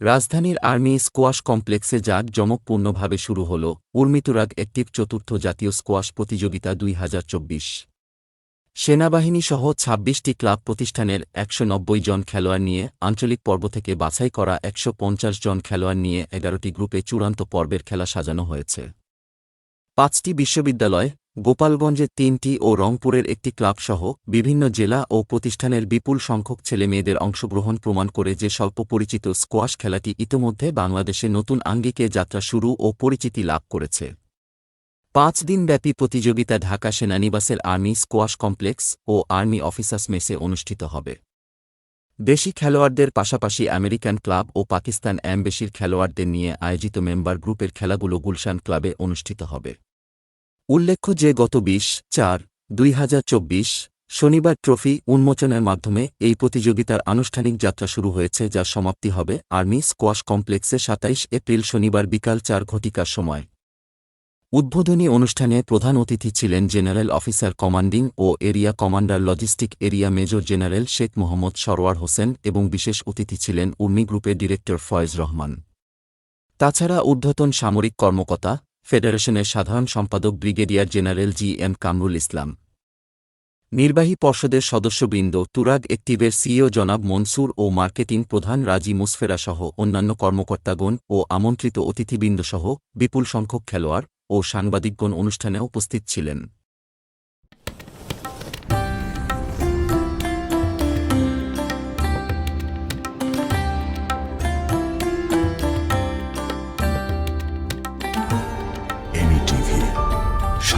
রাজধানীর army squash কমপ্লেক্সে জাঁক জমকপূর্ণভাবে শুরু হল উর্মিতুরাগ একটিভ চতুর্থ জাতীয় স্কোয়াশ প্রতিযোগিতা দুই হাজার চব্বিশ। সেনাবাহিনীসহ ছাব্বিশটি ক্লাব প্রতিষ্ঠানের একশো নব্বই জন খেলোয়াড় নিয়ে আঞ্চলিক পর্ব থেকে বাছাই করা একশো পঞ্চাশ জন খেলোয়াড় নিয়ে এগারোটি গ্রুপে চূড়ান্ত পর্বের খেলা সাজানো হয়েছে। পাঁচটি বিশ্ববিদ্যালয় গোপালগঞ্জের তিনটি ও রংপুরের একটি ক্লাবসহ বিভিন্ন জেলা ও প্রতিষ্ঠানের বিপুল সংখ্যক ছেলেমেয়েদের অংশগ্রহণ প্রমাণ করে যে স্বল্প পরিচিত স্কোয়াশ খেলাটি ইতোমধ্যে বাংলাদেশে নতুন আঙ্গিকে যাত্রা শুরু ও পরিচিতি লাভ করেছে। পাঁচ দিনব্যাপী প্রতিযোগিতা ঢাকা সেনানিবাসের আর্মি স্কোয়াশ কমপ্লেক্স ও আর্মি অফিসার্স মেসে অনুষ্ঠিত হবে। দেশি খেলোয়াড়দের পাশাপাশি আমেরিকান ক্লাব ও পাকিস্তান অ্যাম্বেসির খেলোয়াড়দের নিয়ে আয়োজিত মেম্বার গ্রুপের খেলাগুলো গুলশান ক্লাবে অনুষ্ঠিত হবে। উল্লেখ্য যে গত বিশ চার দুই শনিবার ট্রফি উন্মোচনের মাধ্যমে এই প্রতিযোগিতার আনুষ্ঠানিক যাত্রা শুরু হয়েছে, যার সমাপ্তি হবে আর্মি স্কোয়াশ কমপ্লেক্সে সাতাইশ এপ্রিল শনিবার বিকাল চার ঘটিকার সময়। উদ্বোধনী অনুষ্ঠানে প্রধান অতিথি ছিলেন জেনারেল অফিসার কমান্ডিং ও area commander logistic area major general Sheikh Mohammad Sarwar Hossain এবং বিশেষ অতিথি ছিলেন উর্মি গ্রুপের ডিরেক্টর ফয়েজ রহমান। তাছাড়া ঊর্ধ্বতন সামরিক কর্মকর্তা ফেডারেশনের সাধারণ সম্পাদক brigadier general G M Kamrul Islam. নির্বাহী পর্ষদের সদস্যবৃন্দ তুরাগ একটিভের সিইও জনাব মনসুর ও মার্কেটিং প্রধান রাজি মুসফেরা সহ অন্যান্য কর্মকর্তাগণ ও আমন্ত্রিত অতিথিবৃন্দসহ বিপুল সংখ্যক খেলোয়াড় ও সাংবাদিকগণ অনুষ্ঠানে উপস্থিত ছিলেন।